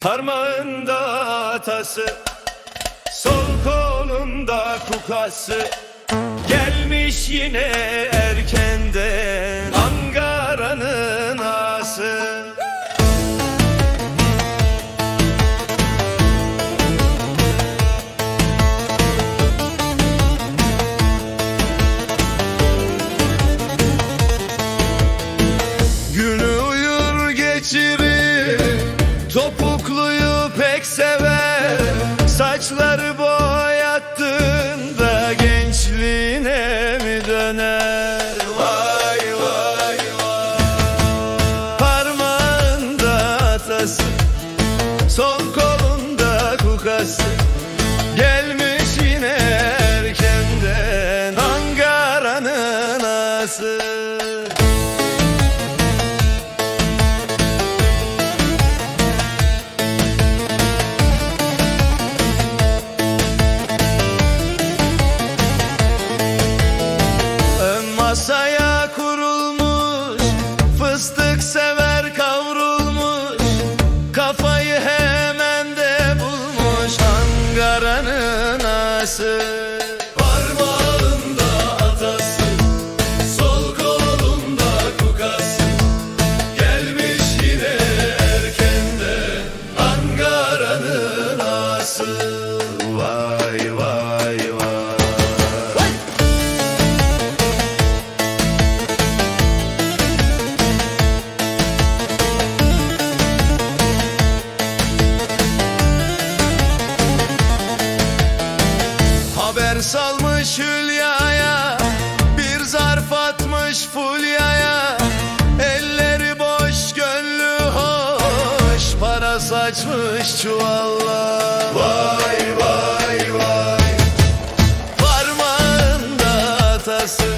Parmağında atası Sol kolunda kukası. Gelmiş yine erkenden Ankara'nın ası Günü uyur geçirir Topukluyu Sol kolunda kukası Gelmiş yine erkenden Ankara'nın ası Ön masaya Parmağında atası Sol kolunda kukası Gelmiş yine erkenden Ankara'nın ası Salmış Hülya'ya Bir zarf atmış Fulya'ya. Elleri boş gönlü hoş Para saçmış çuvalla. Vay vay vay. Parmağında atası